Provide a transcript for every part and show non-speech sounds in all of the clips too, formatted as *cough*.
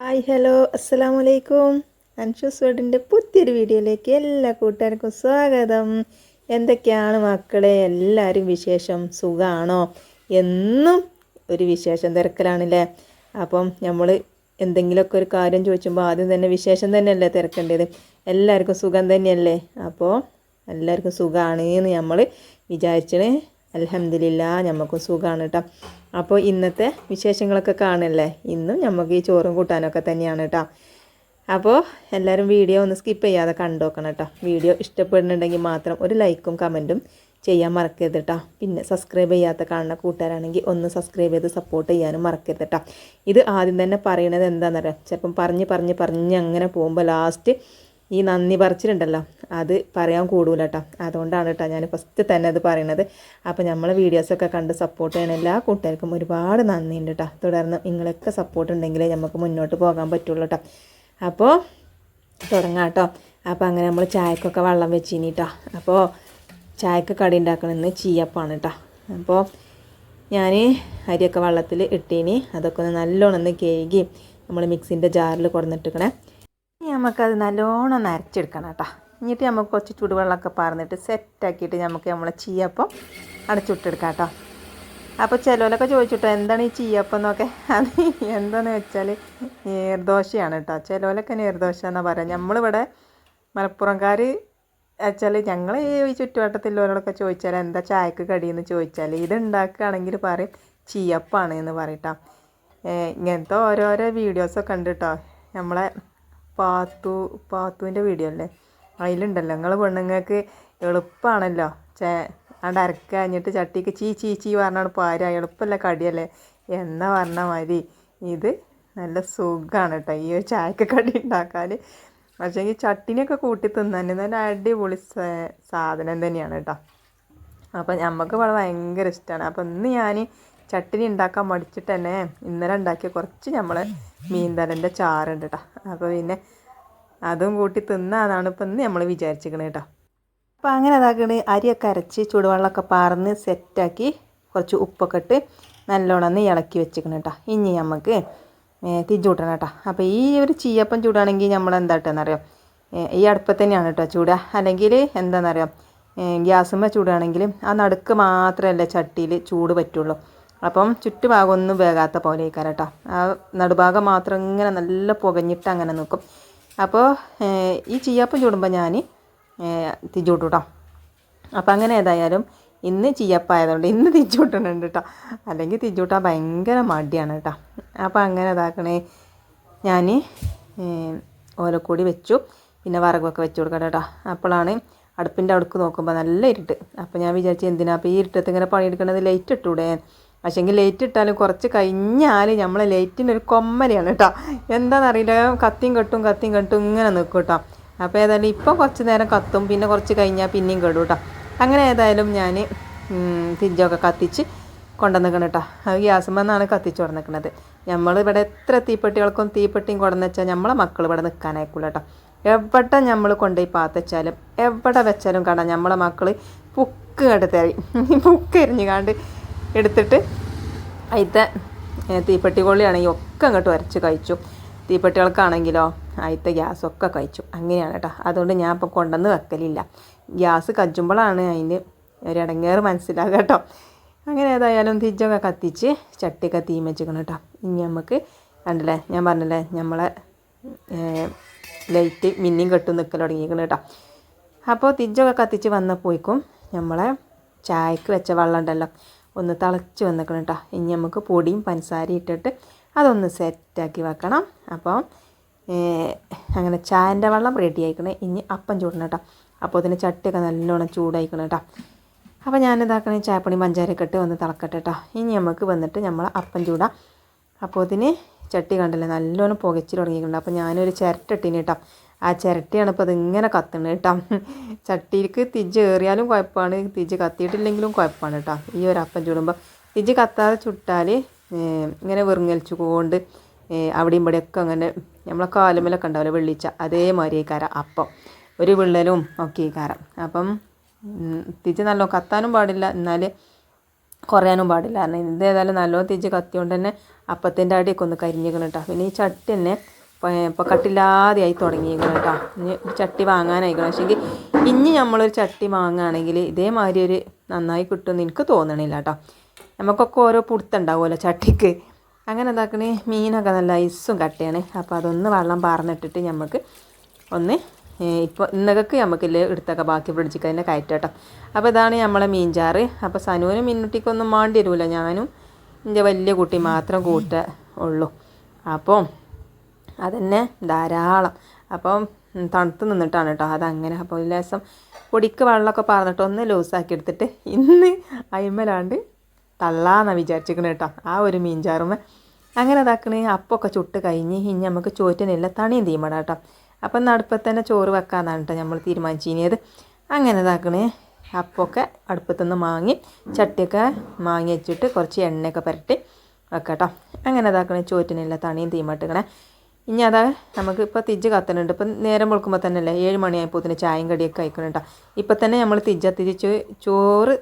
Hi hello അസ്സലാമു അലൈക്കും അൻഷൂസ് വേർഡിന്റെ പുതിയൊരു വീഡിയോയിലേക്ക് എല്ലാ കൂട്ടുകാർക്കും സ്വാഗതം. എന്തൊക്കെയാണ് മക്കളെ? എല്ലാവരും വിശേഷം സുഖമാണോ എന്നും ഒരു വിശേഷം തിരക്കലാണല്ലേ? അപ്പം നമ്മൾ എന്തെങ്കിലുമൊക്കെ ഒരു കാര്യം ചോദിച്ചുമ്പോൾ ആദ്യം തന്നെ വിശേഷം തന്നെയല്ലേ തിരക്കേണ്ടത്? എല്ലാവർക്കും സുഖം തന്നെയല്ലേ? അപ്പോൾ എല്ലാവർക്കും സുഖമാണ് എന്ന് നമ്മൾ വിചാരിച്ചത് അലഹമില്ല നമുക്കും സുഖമാണ് കേട്ടോ അപ്പോൾ ഇന്നത്തെ വിശേഷങ്ങളൊക്കെ കാണല്ലേ? ഇന്നും നമുക്ക് ഈ ചോറും കൂട്ടാനൊക്കെ തന്നെയാണ് കേട്ടോ അപ്പോൾ എല്ലാവരും വീഡിയോ ഒന്ന് സ്കിപ്പ് ചെയ്യാതെ കണ്ടുനോക്കണം കേട്ടോ വീഡിയോ ഇഷ്ടപ്പെടുന്നുണ്ടെങ്കിൽ മാത്രം ഒരു ലൈക്കും കമന്റും ചെയ്യാൻ മറക്കരുത് കേട്ടോ പിന്നെ സബ്സ്ക്രൈബ് ചെയ്യാത്ത കാണുന്ന കൂട്ടുകാരാണെങ്കിൽ ഒന്ന് സബ്സ്ക്രൈബ് ചെയ്ത് സപ്പോർട്ട് ചെയ്യാനും മറക്കരുത് കേട്ടോ ഇത് ആദ്യം തന്നെ പറയണത് എന്താണെന്നറിയാം ചിലപ്പം പറഞ്ഞ് പറഞ്ഞ് പറഞ്ഞ് അങ്ങനെ പോകുമ്പോൾ ലാസ്റ്റ് ഈ നന്ദി പറിച്ചിട്ടുണ്ടല്ലോ. അത് പറയാൻ കൂടൂല കേട്ടോ അതുകൊണ്ടാണ് കേട്ടോ ഞാൻ ഫസ്റ്റ് തന്നെ അത് പറയണത്. അപ്പോൾ നമ്മളെ വീഡിയോസൊക്കെ കണ്ട് സപ്പോർട്ട് ചെയ്യുന്ന എല്ലാ കൂട്ടുകാർക്കും ഒരുപാട് നന്ദിയുണ്ട് കേട്ടോ തുടർന്ന് നിങ്ങളൊക്കെ സപ്പോർട്ട് ഉണ്ടെങ്കിലേ നമുക്ക് മുന്നോട്ട് പോകാൻ പറ്റുള്ളൂ കേട്ടോ അപ്പോൾ തുടങ്ങാം കേട്ടോ അപ്പോൾ അങ്ങനെ നമ്മൾ ചായക്കൊക്കെ വെള്ളം വെച്ചിനി കേട്ടോ അപ്പോൾ ചായക്ക് കടി ഉണ്ടാക്കണമെന്ന് ചീയപ്പാണ് കേട്ടോ അപ്പോൾ ഞാൻ അരിയൊക്കെ വെള്ളത്തിൽ ഇട്ടീനി. അതൊക്കെ ഒന്ന് നല്ലോണം ഒന്ന് കേകി നമ്മൾ മിക്സിന്റെ ജാറിൽ കൊടുന്നിട്ടിക്കണേ. നമുക്കത് നല്ലോണം നരച്ചെടുക്കണം കേട്ടോ. എന്നിട്ട് നമുക്ക് കുറച്ച് ചൂടുവെള്ളമൊക്കെ പാർന്നിട്ട് സെറ്റാക്കിയിട്ട് നമുക്ക് നമ്മളെ ചീയപ്പം അടച്ചുവിട്ടെടുക്കാം കേട്ടോ. അപ്പോൾ ചിലവരൊക്കെ ചോദിച്ചിട്ടോ എന്താണ് ഈ ചീയപ്പം എന്നൊക്കെ? അത് എന്താണെന്ന് വെച്ചാൽ നീർദോശയാണ് കേട്ടോ. ചിലവരൊക്കെ നീർദോശ എന്നാണ് പറയുക നമ്മളിവിടെ മലപ്പുറംകാർ വെച്ചാൽ ഞങ്ങൾ ഈ ചുറ്റുവട്ടത്തിലുള്ളവരോടൊക്കെ ചോദിച്ചാൽ എന്താ ചായക്ക് കടിയെന്ന് ചോദിച്ചാൽ ഇത് ഉണ്ടാക്കുകയാണെങ്കിൽ പറയും ചീയപ്പാണ് എന്ന് പറയട്ടോ ഇങ്ങനത്തെ ഓരോരോ വീഡിയോസൊക്കെ ഉണ്ട് കേട്ടോ. നമ്മളെ പാത്തു പാത്തുവിന്റെ വീഡിയോ അല്ലേ? അതിലുണ്ടല്ലോ. നിങ്ങൾ പെണ്ണുങ്ങൾക്ക് എളുപ്പമാണല്ലോ ചേ അവിടെ അരക്ക കഴിഞ്ഞിട്ട് ചട്ടിക്ക് ചീ ചീ ചീ പറഞ്ഞാണ് പാര. എളുപ്പമല്ല കടിയല്ലേ? എന്ന പറഞ്ഞ മാതിരി ഇത് നല്ല സുഖമാണ് കേട്ടോ ഈ ഒരു ചായക്ക് കടി ഉണ്ടാക്കാൻ പക്ഷേ ഈ ചട്ടിനെയൊക്കെ കൂട്ടി തിന്നാൻ നല്ല അടിപൊളി സാധനം തന്നെയാണ് കേട്ടോ അപ്പം നമുക്ക് ഇവിടെ ഭയങ്കര ഇഷ്ടമാണ് അപ്പം ഇന്ന് ഞാൻ ചട്ടിനി ഉണ്ടാക്കാൻ മടിച്ചിട്ട് തന്നെ ഇന്നലെ ഉണ്ടാക്കിയ കുറച്ച് നമ്മൾ മീൻതലന്റെ ചാറുണ്ട് കേട്ടോ അപ്പോൾ പിന്നെ അതും കൂട്ടി തിന്നാതാണ് ഇപ്പം ഇന്ന് നമ്മൾ വിചാരിച്ചിരിക്കണത് കേട്ടോ അപ്പോൾ അങ്ങനെ അതാക്കണ് അരിയൊക്കെ അരച്ച് ചൂടുവെള്ളമൊക്കെ പാർന്ന് സെറ്റാക്കി കുറച്ച് ഉപ്പൊക്കെ ഇട്ട് നല്ലോണം ഒന്ന് ഇളക്കി വെച്ചിരിക്കണം കേട്ടോ ഇനി നമുക്ക് തിരിച്ചുകൂട്ടണം കേട്ടോ അപ്പോൾ ഈ ഒരു ചീയപ്പം ചൂടാണെങ്കിൽ നമ്മൾ എന്താ എന്താട്ടെന്നറിയാം ഈ അടുപ്പത്ത് തന്നെയാണ് കേട്ടോ ചൂടുക അല്ലെങ്കിൽ എന്താണെന്നറിയാം ഗ്യാസുമ്മ ചൂടാണെങ്കിൽ ആ നടുക്ക് മാത്രമല്ല ചട്ടിയിൽ ചൂട് പറ്റുള്ളൂ. അപ്പം ചുറ്റുഭാഗം ഒന്നും വേകാത്ത പോലെ ഇരിക്കാം കേട്ടോ. ആ നടുഭാഗം മാത്രം ഇങ്ങനെ നല്ല പുകഞ്ഞിട്ട് അങ്ങനെ നിൽക്കും അപ്പോൾ ഈ ചീയപ്പം ചൂടുമ്പോൾ ഞാൻ തിരിച്ചുവിട്ടു കേട്ടോ അപ്പം അങ്ങനെ ഏതായാലും ഇന്ന് ചീയപ്പായതുകൊണ്ട് ഇന്ന് തിരിച്ചുവിട്ടുന്നുണ്ട് കേട്ടോ. അല്ലെങ്കിൽ തിരിച്ചുവിട്ടാൻ ഭയങ്കര മടിയാണ് കേട്ടോ. അപ്പോൾ അങ്ങനെ ഇതാക്കണേ. ഞാൻ ഓലക്കൂടി വെച്ചു. പിന്നെ വറകൊക്കെ വെച്ച് കൊടുക്കട്ടെ കേട്ടോ. അപ്പോഴാണ് അടുപ്പിന്റെ അടുക്ക് നോക്കുമ്പോൾ നല്ല ഇരുട്ട്. അപ്പോൾ ഞാൻ വിചാരിച്ചു എന്തിനാ അപ്പോൾ ഈ ഇരുട്ടത്ത് ഇങ്ങനെ പണിയെടുക്കണത്? ലൈറ്റ് ഇട്ടൂടെ? പക്ഷേങ്കിൽ ലേറ്റ് ഇട്ടാലും കുറച്ച് കഴിഞ്ഞാൽ നമ്മളെ ലൈറ്റിനൊരു കൊമ്മലയാണ് കേട്ടോ എന്താണെന്നറിയില്ല കത്തിയും കെട്ടും കത്തിയും കെട്ടും ഇങ്ങനെ നിൽക്കും കേട്ടോ അപ്പോൾ ഏതായാലും ഇപ്പോൾ കുറച്ച് നേരം കത്തും പിന്നെ കുറച്ച് കഴിഞ്ഞാൽ പിന്നെയും കെടും കേട്ടോ അങ്ങനെ ഏതായാലും ഞാൻ തിരിച്ചൊക്കെ കത്തിച്ച് കൊണ്ടുവന്നിക്കണം കേട്ടോ അത് ഗ്യാസുമെന്നാണ് കത്തിച്ച് നമ്മൾ നമ്മളിവിടെ എത്ര തീപ്പെട്ടികൾക്കും തീപ്പെട്ടിയും കൊണ്ടുവന്ന് വെച്ചാൽ നമ്മളെ മക്കൾ ഇവിടെ നിൽക്കാനായിക്കൂല കേട്ടോ എവിടെ നമ്മൾ കൊണ്ടുപോയി പാത്തച്ചാലും എവിടെ വെച്ചാലും കാണാം. നമ്മളെ മക്കൾ പുക്ക് കണ്ട് പുക്ക് *laughs* പുക്ക് എരിഞ്ഞുകാണ്ട് എടുത്തിട്ട് തീപ്പെട്ടി കൊള്ളിയാണെങ്കിൽ ഒക്കെ അങ്ങോട്ട് വരച്ച് കഴിച്ചു. തീപ്പെട്ടികൾക്കാണെങ്കിലോ ഗ്യാസ് ഗ്യാസൊക്കെ കഴിച്ചു. അങ്ങനെയാണ് കേട്ടോ. അതുകൊണ്ട് ഞാൻ ഇപ്പോൾ കൊണ്ടുവന്ന് വെക്കലില്ല. ഗ്യാസ് കജ്ജുമ്പോഴാണ് അതിന് ഒരു ഇടങ്ങേറ് മനസ്സിലാകുക കേട്ടോ. അങ്ങനെ ഏതായാലും തിരിച്ചൊക്കെ കത്തിച്ച് ചട്ടിയൊക്കെ തീം വെച്ചിരിക്കണം കേട്ടോ. ഇനി നമുക്ക് കണ്ടല്ലേ ഞാൻ പറഞ്ഞല്ലേ നമ്മളെ ലൈറ്റ് മിന്നിയും കെട്ടും നിൽക്കൽ തുടങ്ങിയിരിക്കണം കേട്ടോ. അപ്പോൾ തിജ്ജൊക്കെ കത്തിച്ച് വന്നപ്പോയിക്കും നമ്മളെ ചായക്ക് വെച്ച വെള്ളം ഉണ്ടല്ലോ ഒന്ന് തിളച്ച് വന്നിക്കണം കേട്ടോ ഇനി നമുക്ക് പൊടിയും പഞ്ചസാരയും ഇട്ടിട്ട് അതൊന്ന് സെറ്റാക്കി വെക്കണം. അപ്പം അങ്ങനെ ചായന്റെ വെള്ളം റെഡി ആയിക്കണേ. ഇനി അപ്പം ചൂടണം കേട്ടോ അപ്പോൾ അതിന് ചട്ടിയൊക്കെ നല്ലോണം ചൂടായിക്കണം കേട്ടോ അപ്പോൾ ഞാനിതാക്കണേ ചായപ്പണി പഞ്ചാരയൊക്കെ ഇട്ട് ഒന്ന് തിളക്കട്ടെ കേട്ടോ ഇനി നമുക്ക് വന്നിട്ട് നമ്മൾ അപ്പം ചൂടാം. അപ്പോൾ അതിന് ചട്ടി കണ്ടല്ലേ നല്ലോണം പുകച്ച് തുടങ്ങിയിട്ടുണ്ട്. അപ്പോൾ ഞാനൊരു ചിരട്ടിട്ടിനി കേട്ടോ ആ ചിരട്ടിയാണ് ഇപ്പോൾ അതിങ്ങനെ കത്തുന്നത് കേട്ടോ. ചട്ടിയിലേക്ക് തിജ് ഏറിയാലും കുഴപ്പമാണ്. തിജ് കത്തിയിട്ടില്ലെങ്കിലും കുഴപ്പമാണ് കേട്ടോ. ഈ ഒരു അപ്പം ചുടുമ്പോൾ തിജ് കത്താതെ ചുട്ടാൽ ഇങ്ങനെ വെറുങ്ങലിച്ചു കൊണ്ട് അവിടെയും ഇവിടെയൊക്കെ അങ്ങനെ നമ്മളെ കാലുമലൊക്കെ ഉണ്ടാവില്ല വെള്ളിച്ച അതേമാതിരി കാരം അപ്പം. ഒരു വിള്ളലും ഒക്കെ കാരം അപ്പം തിജ് നല്ല കത്താനും പാടില്ല. എന്നാൽ കുറയാനും പാടില്ല. കാരണം ഇത് ഏതായാലും നല്ലോണം തിജ് കത്തിയോണ്ട് തന്നെ അപ്പത്തിന്റെ അടിയൊക്കെ ഒന്ന് കരിഞ്ഞിക്കണം കേട്ടോ. പിന്നെ ഈ ചട്ടി തന്നെ ഇപ്പോൾ കട്ടില്ലാതെയായി തുടങ്ങിയിരിക്കണം കേട്ടോ. ഇനി ഒരു ചട്ടി വാങ്ങാനായിക്കണം പക്ഷേങ്കിൽ ഇനി നമ്മളൊരു ചട്ടി വാങ്ങുകയാണെങ്കിൽ ഇതേമാതിരി ഒരു നന്നായി കിട്ടുമെന്ന് എനിക്ക് തോന്നണില്ല കേട്ടോ. നമുക്കൊക്കെ ഓരോ പുടുത്തുണ്ടാവുമല്ലോ ചട്ടിക്ക്. അങ്ങനെ എന്താക്കണേ? മീനൊക്കെ നല്ല ഐസും കട്ടയാണ്. അപ്പോൾ അതൊന്ന് വെള്ളം പാർന്നിട്ടിട്ട് നമുക്ക് ഒന്ന് ഇപ്പോൾ ഇന്നകൾക്ക് നമുക്കില്ലേ എടുത്തൊക്കെ ബാക്കി ഫ്രിഡ്ജിക്ക് അതിന്റെ കയറ്റാട്ടോ അപ്പോൾ ഇതാണ് നമ്മളെ മീൻചാറ്. അപ്പോൾ സനുവിനും മിന്നുട്ടിക്കൊന്നും മാണ്ടി വരില്ല ഞാനും എന്റെ വലിയ കുട്ടി മാത്രം കൂട്ട ഉള്ളൂ. അപ്പോൾ അതന്നെ ധാരാളം. അപ്പം തണുത്ത് നിന്നിട്ടാണ് കേട്ടോ അതങ്ങനെ. അപ്പോൾ ഒരു ലേസം പൊടിക്ക് വെള്ളമൊക്കെ പറഞ്ഞിട്ട് ഒന്ന് ലൂസാക്കി എടുത്തിട്ട് ഇന്ന് അയിമലാണ്ട് തള്ളാന്ന വിചാരിച്ചിരിക്കണേ കേട്ടോ ആ ഒരു മീൻചാറുമ്മ. അങ്ങനെ ഇതാക്കണേ. അപ്പൊക്കെ ചുട്ട് കഴിഞ്ഞ് ഇനി നമുക്ക് ചോറ്റിനില്ല തണിയും തീമട കേട്ടോ അപ്പം നടുപ്പത്ത് തന്നെ ചോറ് വെക്കാന്നാണ് കേട്ടോ നമ്മൾ തീരുമാനിച്ചിനിയത് അങ്ങനെ ഇതാക്കണേ. അപ്പൊക്കെ അടുപ്പത്തുനിന്ന് മാങ്ങി ചട്ടിയൊക്കെ മാങ്ങി വെച്ചിട്ട് കുറച്ച് എണ്ണയൊക്കെ പുരട്ടി വെക്കാം കേട്ടോ അങ്ങനെ ഇതാക്കണേ. ചോറ്റിനില്ല തണിയും തീമട്ടിക്കണേ ഇനി അതാ നമുക്ക് ഇപ്പോൾ തിജ്ജ് കത്തണുണ്ട് ഇപ്പം നേരം വെളുക്കുമ്പോൾ തന്നെ അല്ലേ ഏഴ് മണിയായപ്പോൾ തന്നെ ചായയും കടിയൊക്കെ കഴിക്കണുണ്ടോ ഇപ്പം തന്നെ നമ്മൾ തിജ്ജ തിരിച്ച് ചോറ്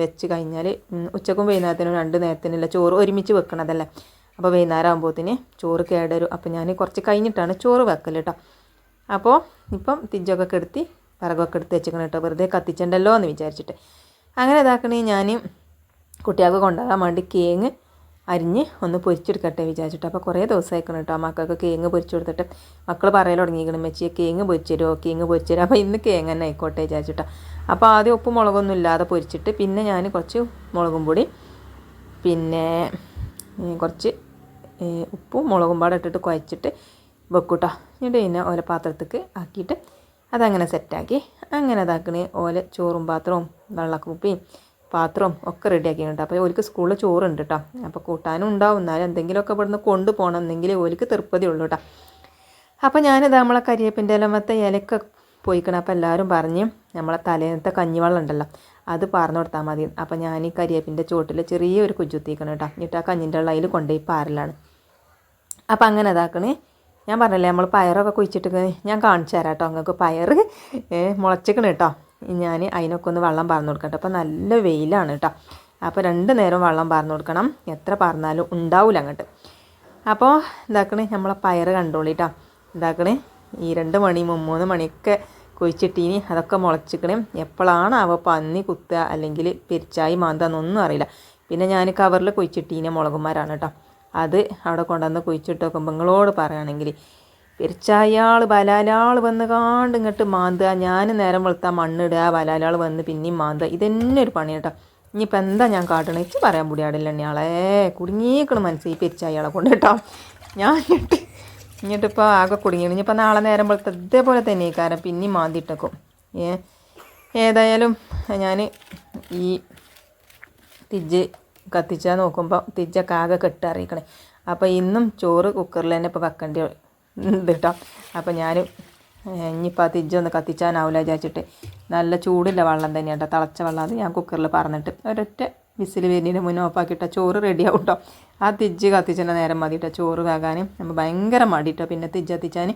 വെച്ച് കഴിഞ്ഞാൽ ഉച്ചക്കും വൈകുന്നേരത്തിനും രണ്ട് നേരത്തിനുള്ള ചോറ് ഒരുമിച്ച് വെക്കണതല്ലേ? അപ്പോൾ വൈകുന്നേരം ആകുമ്പോഴത്തേന് ചോറ് കേടരും. അപ്പോൾ ഞാൻ കുറച്ച് കഴിഞ്ഞിട്ടാണ് ചോറ് വെക്കൽ കേട്ടോ. അപ്പോൾ ഇപ്പം തിജ്ജൊക്കെ കെടുത്തി വിറകൊക്കെ എടുത്ത് വെച്ചിരിക്കണം കേട്ടോ. വെറുതെ കത്തിച്ചണ്ടല്ലോ എന്ന് വിചാരിച്ചിട്ട്. അങ്ങനെ ഇതാക്കണേ ഞാൻ കുട്ടികൾക്ക് കൊണ്ടുപോകാൻ വേണ്ടി കേങ്ങ് അരിഞ്ഞ് ഒന്ന് പൊരിച്ചെടുക്കട്ടെ വിചാരിച്ചിട്ട്. അപ്പോൾ കുറേ ദിവസമായിക്കണം കേട്ടോ മക്കൾക്ക് കേങ്ങ് പൊരിച്ചു കൊടുത്തിട്ട്. മക്കൾ പറയൽ തുടങ്ങിയിരിക്കണം മെച്ചി കേങ്ങ് പൊരിച്ചരോ കേങ്ങ് പൊരിച്ചരോ അപ്പോൾ ഇന്ന് കേങ്ങ് തന്നെ ആയിക്കോട്ടെ വിചാരിച്ചിട്ടാ. അപ്പോൾ ആദ്യം ഉപ്പ് മുളകൊന്നും ഇല്ലാതെ പൊരിച്ചിട്ട് പിന്നെ ഞാൻ കുറച്ച് മുളകും പൊടി പിന്നെ കുറച്ച് ഉപ്പും മുളകും പാടെ ഇട്ടിട്ട് കുഴച്ചിട്ട് വെക്കൂട്ടോ. എന്നിട്ട് പിന്നെ ഓല പാത്രത്തേക്ക് ആക്കിയിട്ട് അതങ്ങനെ സെറ്റാക്കി അങ്ങനെ അതാക്കണേ ഓല ചോറും പാത്രവും വെള്ളക്കുപ്പിയും പാത്രവും ഒക്കെ റെഡിയാക്കി കേട്ടോ അപ്പോൾ ഓലിക്ക് സ്കൂളിൽ ചോറുണ്ട് കേട്ടോ അപ്പോൾ കൂട്ടാനും ഉണ്ടാവും. എന്നാലും എന്തെങ്കിലുമൊക്കെ ഇവിടുന്ന് കൊണ്ടുപോകണം എന്നെങ്കിൽ ഓലിക്ക് തൃപ്പതി ഉള്ളൂ കേട്ടോ അപ്പോൾ ഞാനിത് നമ്മളെ കരിയേപ്പിന്റെ ഇലമത്തെ ഇലക്ക പോയിക്കണം. അപ്പോൾ എല്ലാവരും പറഞ്ഞ് നമ്മളെ തലേന്നത്തെ കഞ്ഞിവെള്ളം ഉണ്ടല്ലോ അത് പറഞ്ഞു കൊടുത്താൽ മതി. അപ്പോൾ ഞാൻ ഈ കരിയേപ്പിന്റെ ചുവട്ടിൽ ചെറിയൊരു കുജുത്തിക്കണം കേട്ടോ എന്നിട്ട് ആ കഞ്ഞിന്റെ ഉള്ള അതിൽ കൊണ്ടുപോയി പാരലാണ്. അപ്പോൾ അങ്ങനെ ഇതാക്കണേ. ഞാൻ പറഞ്ഞല്ലേ നമ്മൾ പയറൊക്കെ കുഴിച്ചിട്ട് ഞാൻ കാണിച്ചു തരാം കേട്ടോ നിങ്ങൾക്ക് പയർ മുളച്ചിക്കണ് കേട്ടോ ഞാൻ അതിനൊക്കെ ഒന്ന് വെള്ളം പറഞ്ഞു കൊടുക്കട്ടെ. അപ്പോൾ നല്ല വെയിലാണ് കേട്ടോ അപ്പോൾ രണ്ട് നേരം വെള്ളം പറഞ്ഞു കൊടുക്കണം. എത്ര പാർന്നാലും ഉണ്ടാവില്ല അങ്ങോട്ട്. അപ്പോൾ ഇതാക്കണേ നമ്മളെ പയർ കണ്ടോളിട്ടോ ഇതാക്കണേ ഈ രണ്ട് മണി മൂന്ന് മണിയൊക്കെ കുഴിച്ചിട്ടീനി അതൊക്കെ മുളച്ചിക്കണേ. എപ്പോഴാണ് അവ പന്നി കുത്തുക അല്ലെങ്കിൽ പെരിച്ചായി മാന്താന്നൊന്നും അറിയില്ല. പിന്നെ ഞാൻ കവറിൽ കുഴിച്ചിട്ടീന മുളകുമാരാണ് കേട്ടോ അത് അവിടെ കൊണ്ടുവന്ന് കുഴിച്ചിട്ട് നോക്കുമ്പോൾ നിങ്ങളോട് പറയുകയാണെങ്കിൽ പെരിച്ചായാൾ ബലാലാൾ വന്ന് കാണ്ട് ഇങ്ങോട്ട് മാന്തുക. ഞാൻ നേരം വെളുത്താൽ മണ്ണിടുക ബലാലാൾ വന്ന് പിന്നെയും മാന്തുക. ഇതന്നെ ഒരു പണി കേട്ടോ ഇനിയിപ്പോൾ എന്താ ഞാൻ കാട്ടണേ? ഇച്ച് പറയാൻ മുടിയാടില്ല എണ്ണയാളെ കുടുങ്ങിയേക്കണം മനസ്സിൽ ഈ പെരിച്ചായാളെ കൊണ്ട് കേട്ടോ ഞാൻ ഇങ്ങോട്ട് ഇങ്ങോട്ടിപ്പോൾ ആകെ കുടുങ്ങിയാണ്. ഇനിയിപ്പോൾ നാളെ നേരം വെളുത്ത ഇതേപോലെ തന്നെ കാരണം പിന്നെയും മാന്തിട്ടേക്കും. ഏ ഏതായാലും ഞാൻ ഈ തിജ്ജ് കത്തിച്ചാൽ നോക്കുമ്പോൾ തിജ്ജൊക്കെ ആകെ കെട്ടറിയിക്കണേ. അപ്പോൾ ഇന്നും ചോറ് കുക്കറിൽ തന്നെ ഇപ്പോൾ വെക്കേണ്ടി ഇത് കേട്ടോ അപ്പോൾ ഞാൻ ഇനിയിപ്പോൾ അത് ഇജ്ജൊന്ന് കത്തിച്ചാനാവില്ല വിചാരിച്ചിട്ട് നല്ല ചൂടില്ല വെള്ളം തന്നെയാണ് കേട്ടോ തിളച്ച വെള്ളം അത് ഞാൻ കുക്കറിൽ പറഞ്ഞിട്ട് ഒരൊറ്റ വിസിൽ വരുന്നതിന് മുന്നേ ഓഫാക്കിയിട്ട ചോറ് റെഡിയാവും കേട്ടോ ആ തിജ്ജ് കത്തിച്ചതിന്റെ നേരം മതി കേട്ടോ ചോറ് വേകാൻ നമ്മൾ ഭയങ്കര മടി കേട്ടോ പിന്നെ തിജ്ജ് കത്തിച്ചാൻ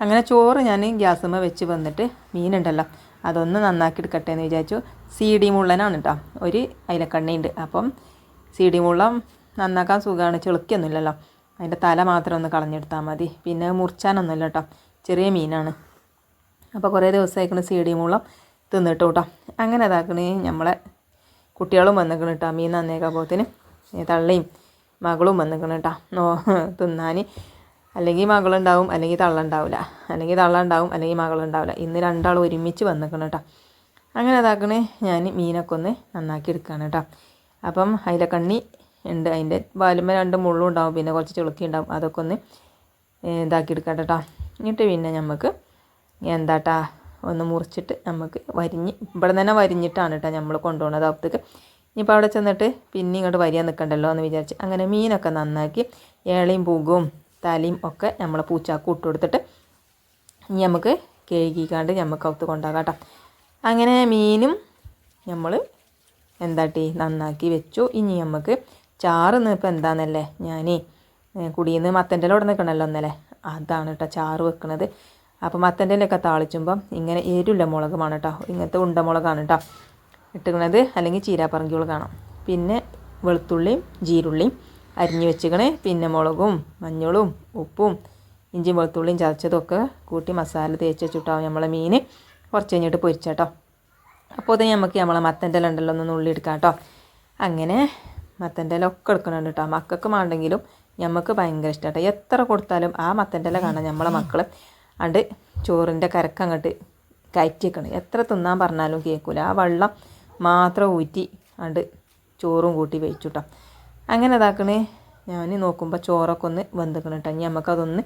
അങ്ങനെ ചോറ് ഞാൻ ഗ്യാസുമ്മ വെച്ച് വന്നിട്ട് മീനുണ്ടല്ലോ അതൊന്ന് നന്നാക്കി എടുക്കട്ടെ എന്ന് വിചാരിച്ചു. സി ഡി മുള്ളനാണ് കേട്ടോ ഒരു അയിലക്കണ്ണിയുണ്ട് അപ്പം സി ഡി മുള്ളം നന്നാക്കാൻ സുഖമാണ് ചെളുക്കൊന്നുമില്ലല്ലോ അതിന്റെ തല മാത്രം ഒന്ന് കളഞ്ഞെടുത്താൽ മതി. പിന്നെ മുറിച്ചാനൊന്നുമില്ല കേട്ടോ. ചെറിയ മീനാണ്. അപ്പോൾ കുറേ ദിവസമായിക്കണ് സി മൂളം തിന്നിട്ട് കേട്ടോ. അങ്ങനെ ഇതാക്കണേ നമ്മളെ കുട്ടികളും വന്നിക്കണം കേട്ടോ. മീൻ നന്നേക്കാപ്പോത്തിന് തള്ളയും മകളും വന്നിക്കണം കേട്ടോ. നോ തിന്നാൻ. അല്ലെങ്കിൽ മകളുണ്ടാവും അല്ലെങ്കിൽ തള്ളുണ്ടാവില്ല. അല്ലെങ്കിൽ തള്ളുണ്ടാവും അല്ലെങ്കിൽ മകളുണ്ടാവില്ല. ഇന്ന് രണ്ടാളും ഒരുമിച്ച് വന്നിക്കണം കേട്ടോ. അങ്ങനെ ഇതാക്കണേ ഞാൻ മീനൊക്കെ ഒന്ന് നന്നാക്കി എടുക്കുകയാണ് കേട്ടോ. അപ്പം അതിലെ കണ്ണി ഉണ്ട്. അതിന്റെ വാലുമ്മ രണ്ട് മുള്ളും ഉണ്ടാവും. പിന്നെ കുറച്ച് ചുളുക്കി ഉണ്ടാവും. അതൊക്കെ ഒന്ന് ഇതാക്കി എടുക്കാം കേട്ടോ. എന്നിട്ട് പിന്നെ നമുക്ക് എന്താട്ടാ ഒന്ന് മുറിച്ചിട്ട് നമുക്ക് വരിഞ്ഞ് ഇവിടെ തന്നെ വരിഞ്ഞിട്ടാണ് കേട്ടോ നമ്മൾ കൊണ്ടുപോകുന്നത് അപ്പത്തേക്ക് ഇനിയിപ്പോൾ അവിടെ ചെന്നിട്ട് പിന്നെ ഇങ്ങോട്ട് വരിയാൻ നിൽക്കണ്ടല്ലോ എന്ന് വിചാരിച്ച് അങ്ങനെ മീനൊക്കെ നന്നാക്കി ഏളയും പൂകവും തലയും ഒക്കെ നമ്മൾ പൂച്ചാക്ക് ഇട്ട് കൊടുത്തിട്ട് ഇനി നമുക്ക് കഴുകിക്കാണ്ട് നമുക്ക് അകത്ത് കൊണ്ടാക്കാം കേട്ടോ. അങ്ങനെ മീനും നമ്മൾ എന്താട്ടി നന്നാക്കി വെച്ചു. ഇനി നമുക്ക് ചാറ് ഇപ്പോൾ എന്താണെന്നല്ലേ ഞാൻ നിന്ന് മത്തന്റെ ഇല നിൽക്കണമല്ലോ ഒന്നല്ലേ അതാണ് കേട്ടോ ചാറ് വെക്കണത്. അപ്പോൾ മത്തന്റെ ഇലയൊക്കെ താളിച്ചുമ്പം ഇങ്ങനെ എരുള്ള മുളകുമാണ് കേട്ടോ ഇങ്ങനത്തെ ഉണ്ടമുളകാണ് കേട്ടോ ഇട്ടുക്കണത്. അല്ലെങ്കിൽ ചീരാപ്പറങ്കി മുളകാണ് പിന്നെ വെളുത്തുള്ളിയും ജീരുള്ളിയും അരിഞ്ഞു വെച്ചിക്കണ്. പിന്നെ മുളകും മഞ്ഞളും ഉപ്പും ഇഞ്ചിയും വെളുത്തുള്ളിയും ചതച്ചതൊക്കെ കൂട്ടി മസാല തേച്ച് വെച്ചിട്ടാവും നമ്മളെ മീൻ കുറച്ച് കഴിഞ്ഞിട്ട് പൊരിച്ചേട്ടോ അപ്പോൾ അത് നമുക്ക് നമ്മളെ മത്തന്റെ ഉണ്ടല്ലോ ഒന്ന് നുള്ളി എടുക്കാം കേട്ടോ അങ്ങനെ മത്തന്റെ ഇല ഒക്കെ എടുക്കണുണ്ട് കേട്ടോ. മക്കൾക്ക് വേണ്ടെങ്കിലും ഞമ്മക്ക് ഭയങ്കര ഇഷ്ടമാണ് എത്ര കൊടുത്താലും ആ മത്തന്റെ ഇല കാണാൻ നമ്മളെ മക്കൾ അണ്ട് ചോറിന്റെ കരക്ക് അങ്ങോട്ട് കയറ്റിയേക്കണം. എത്ര തിന്നാൻ പറഞ്ഞാലും കേൾക്കൂല. ആ വെള്ളം മാത്രം ഊറ്റി അണ്ട് ചോറും കൂട്ടി വെച്ചു കേട്ടോ. അങ്ങനെ ഇതാക്കണേ. ഞാൻ നോക്കുമ്പോൾ ചോറൊക്കെ ഒന്ന് വെന്തിക്കണം കേട്ടോ. ഇനി നമുക്കതൊന്ന്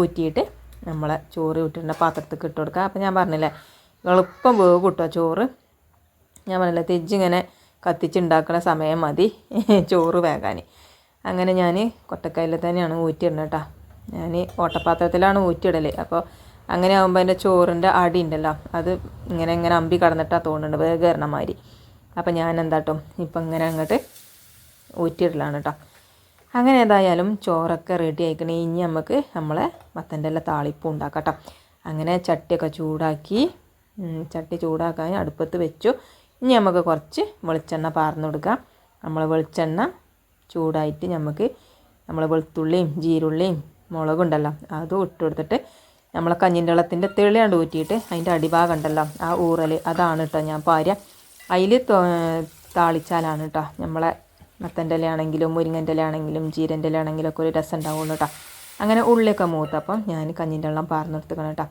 ഊറ്റിയിട്ട് നമ്മളെ ചോറ് ഊറ്റിന്റെ പാത്രത്തിൽ ഇട്ട് കൊടുക്കുക അപ്പോൾ ഞാൻ പറഞ്ഞില്ലേ എളുപ്പം വേവ് കിട്ടുക ചോറ്. ഞാൻ പറഞ്ഞില്ലേ തെജ്ജിങ്ങനെ കത്തിച്ചുണ്ടാക്കുന്ന സമയം മതി. *laughs* ചോറ് വേകാൻ അങ്ങനെ ഞാൻ കൊട്ടക്കയിൽ തന്നെയാണ് ഊറ്റിയിടുന്നത് കേട്ടോ. ഞാൻ ഓട്ടപാത്രത്തിലാണ് ഊറ്റിയിടൽ അപ്പോൾ അങ്ങനെ ആകുമ്പോൾ അതിന്റെ ചോറിന്റെ അടി ഉണ്ടല്ലോ അത് ഇങ്ങനെ ഇങ്ങനെ അമ്പി കടന്നിട്ടാണ് തോന്നുന്നുണ്ട് വേഗം മാതിരി അപ്പോൾ ഞാൻ എന്താട്ടോ ഇപ്പം ഇങ്ങനെ അങ്ങോട്ട് ഊറ്റിയിടലാണ് കേട്ടോ. അങ്ങനെ ഏതായാലും ചോറൊക്കെ റെഡി ആയിക്കണേ. ഇനി നമുക്ക് നമ്മളെ മത്തന്റെ എല്ലാം താളിപ്പും ഉണ്ടാക്കാം കേട്ടോ. അങ്ങനെ ചട്ടിയൊക്കെ ചൂടാക്കി ചട്ടി ചൂടാക്കാൻ അടുപ്പത്ത് വെച്ചു. ഇനി നമുക്ക് കുറച്ച് വെളിച്ചെണ്ണ പാർന്നു കൊടുക്കാം. നമ്മൾ വെളിച്ചെണ്ണ ചൂടായിട്ട് നമുക്ക് നമ്മൾ വെളുത്തുള്ളിയും ജീരുള്ളിയും മുളകുണ്ടല്ലോ അതും ഇട്ട് കൊടുത്തിട്ട് നമ്മൾ കഞ്ഞിന്റെ വെള്ളത്തിന്റെ തെളിയാണ്ട് ഊറ്റിയിട്ട് അതിന്റെ അടിഭാഗം ഉണ്ടല്ലോ ആ ഊറൽ അതാണ് കേട്ടോ ഞാൻ പാര. അതിൽ താളിച്ചാലാണ് കേട്ടോ നമ്മളെ മത്തന്റെ ഇലയാണെങ്കിലും മുരിങ്ങന്റെ ഇലയാണെങ്കിലും ജീരന്റെ ഇലയാണെങ്കിലും ഒക്കെ ഒരു രസം ഉണ്ടാവുള്ളൂ കേട്ടോ അങ്ങനെ ഉള്ളിയൊക്കെ മൂത്തപ്പം ഞാൻ കഞ്ഞിന്റെ വെള്ളം പാർന്നെടുത്തുക്കണം കേട്ടോ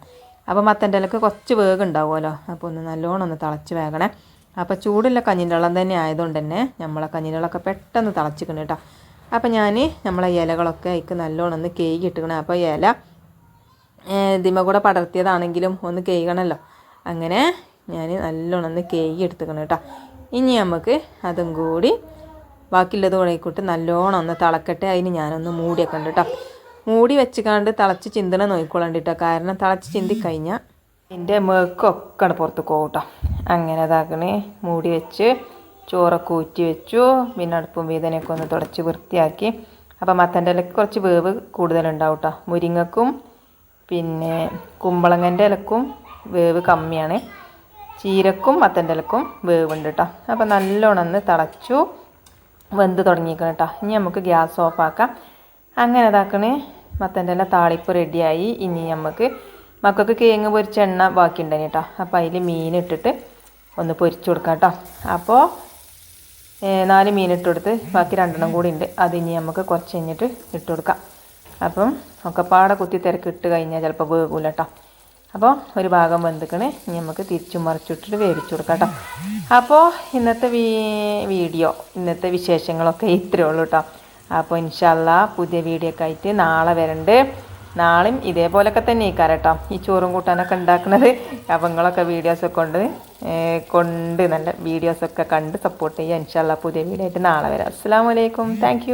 അപ്പോൾ മത്തന്റെ ഇലക്ക് കുറച്ച് വേഗം ഉണ്ടാവുമല്ലോ അപ്പോൾ ഒന്ന് നല്ലോണം ഒന്ന് തിളച്ച് വേഗണേ അപ്പോൾ ചൂടുള്ള കഞ്ഞിന്റെ തന്നെ ആയതുകൊണ്ട് തന്നെ നമ്മളെ കഞ്ഞിന്റെ വെള്ളമൊക്കെ പെട്ടെന്ന് തിളച്ചിക്കണം കേട്ടോ. അപ്പോൾ ഞാൻ നമ്മളെ ഇലകളൊക്കെ അതിക്ക് നല്ലോണം ഒന്ന് കേക്ക് ഇട്ടുക്കണം അപ്പോൾ ഇല ഇതിമ കൂടെ പടർത്തിയതാണെങ്കിലും ഒന്ന് കേൾക്കണമല്ലോ അങ്ങനെ ഞാൻ നല്ലോണം ഒന്ന് കേക്ക് എടുത്തുക്കണം കേട്ടോ. ഇനി നമുക്ക് അതും കൂടി ബാക്കിയുള്ളത് കൂടെക്കൂട്ട് നല്ലോണം ഒന്ന് തിളക്കട്ടെ. അതിന് ഞാനൊന്ന് മൂടിയൊക്കെ ഉണ്ട് കേട്ടോ. മൂടി വെച്ചുകാണ്ട് തിളച്ച് ചിന്തണ നോക്കിക്കൊള്ളണ്ട കേട്ടോ. കാരണം തിളച്ച് ചിന്തി കഴിഞ്ഞാൽ എന്റെ മേക്കൊക്കെ പുറത്ത് പോകും അങ്ങനെ അതാക്കണേ മൂടി വെച്ച് ചോറൊക്കെ ഊറ്റി വെച്ചു. പിന്നെ അടുപ്പും വീതനയൊക്കെ ഒന്ന് തുടച്ച് വൃത്തിയാക്കി. അപ്പം മത്തന്റെ ഇലക്ക് കുറച്ച് വേവ് കൂടുതലുണ്ടാവും കേട്ടോ മുരിങ്ങക്കും പിന്നെ കുമ്പളങ്ങന്റെ ഇലക്കും വേവ് കമ്മിയാണ്. ചീരക്കും മത്തന്റെ ഇലക്കും വേവുണ്ട് കേട്ടോ അപ്പം നല്ലോണം ഒന്ന് തിളച്ചു വെന്ത് തുടങ്ങിയിരിക്കണം കേട്ടോ ഇനി നമുക്ക് ഗ്യാസ് ഓഫാക്കാം. അങ്ങനെ ഇതാക്കണേ. മത്തന്റെ ഇല താളിപ്പ് റെഡിയായി ഇനി നമുക്ക് മക്കൾക്ക് കേങ്ങ് പൊരിച്ച എണ്ണ ബാക്കിയുണ്ടായി കേട്ടോ അപ്പോൾ അതിൽ മീൻ ഇട്ടിട്ട് ഒന്ന് പൊരിച്ചു കൊടുക്കാം കേട്ടോ അപ്പോൾ നാല് മീൻ ഇട്ട് കൊടുത്ത് ബാക്കി രണ്ടെണ്ണം കൂടി ഉണ്ട് അത് ഇനി നമുക്ക് കുറച്ച് കഴിഞ്ഞിട്ട് ഇട്ട് കൊടുക്കാം. അപ്പം ഒക്കെ പാടെ കുത്തി തിരക്ക് ഇട്ട് കഴിഞ്ഞാൽ ചിലപ്പോൾ വേകൂല കേട്ടോ അപ്പോൾ ഒരു ഭാഗം വെന്തിക്കണേ. ഇനി നമുക്ക് തിരിച്ചു മറിച്ചിട്ടിട്ട് വേവിച്ചു കൊടുക്കാം കേട്ടോ അപ്പോൾ ഇന്നത്തെ വീഡിയോ ഇന്നത്തെ വിശേഷങ്ങളൊക്കെ ഇത്രയേ ഉള്ളൂ കേട്ടോ അപ്പോൾ ഇൻഷല്ല പുതിയ വീഡിയോ ഒക്കെ ആയിട്ട് നാളെ വരണ്ട്. നാളെയും ഇതേപോലൊക്കെ തന്നെ ഈ കേട്ടോ. ഈ ചോറും കൂട്ടാനൊക്കെ ഉണ്ടാക്കുന്നത്. അവങ്ങളൊക്കെ വീഡിയോസൊക്കെ കൊണ്ട് കൊണ്ട് നല്ല വീഡിയോസൊക്കെ കണ്ട് സപ്പോർട്ട് ചെയ്യുക. ഇൻഷാല്ല പുതിയ വീഡിയോ ആയിട്ട് നാളെ വരാം. അസ്സാം വലൈക്കും താങ്ക്